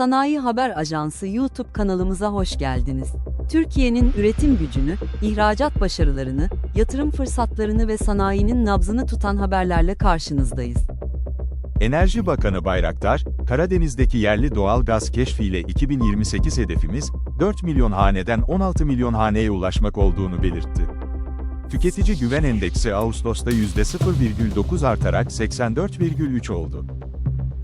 Sanayi Haber Ajansı YouTube kanalımıza hoş geldiniz. Türkiye'nin üretim gücünü, ihracat başarılarını, yatırım fırsatlarını ve sanayinin nabzını tutan haberlerle karşınızdayız. Enerji Bakanı Bayraktar, Karadeniz'deki yerli doğal gaz keşfiyle 2028 hedefimiz, 4 milyon haneden 16 milyon haneye ulaşmak olduğunu belirtti. Tüketici Güven Endeksi Ağustos'ta %0,9 artarak 84,3 oldu.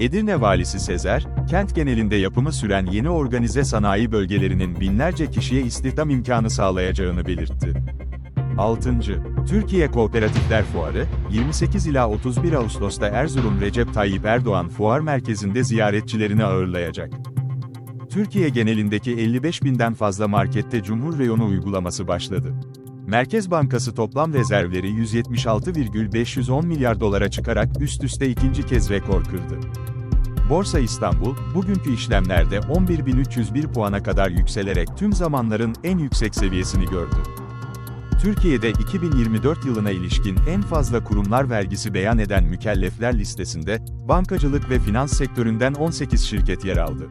Edirne Valisi Sezer, kent genelinde yapımı süren yeni organize sanayi bölgelerinin binlerce kişiye istihdam imkanı sağlayacağını belirtti. 6. Türkiye Kooperatifler Fuarı, 28 ila 31 Ağustos'ta Erzurum Recep Tayyip Erdoğan Fuar Merkezi'nde ziyaretçilerini ağırlayacak. Türkiye genelindeki 55 binden fazla markette Cumhur Reyonu uygulaması başladı. Merkez Bankası toplam rezervleri 176,510 milyar dolara çıkarak üst üste ikinci kez rekor kırdı. Borsa İstanbul, bugünkü işlemlerde 11.301 puana kadar yükselerek tüm zamanların en yüksek seviyesini gördü. Türkiye'de 2024 yılına ilişkin en fazla kurumlar vergisi beyan eden mükellefler listesinde, bankacılık ve finans sektöründen 18 şirket yer aldı.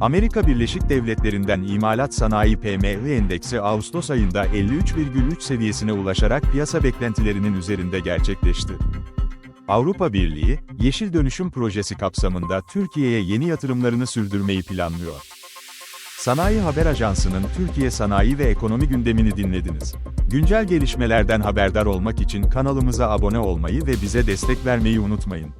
Amerika Birleşik Devletleri'nden imalat sanayi PMI endeksi Ağustos ayında 53,3 seviyesine ulaşarak piyasa beklentilerinin üzerinde gerçekleşti. Avrupa Birliği, Yeşil Dönüşüm Projesi kapsamında Türkiye'ye yeni yatırımlarını sürdürmeyi planlıyor. Sanayi Haber Ajansı'nın Türkiye sanayi ve ekonomi gündemini dinlediniz. Güncel gelişmelerden haberdar olmak için kanalımıza abone olmayı ve bize destek vermeyi unutmayın.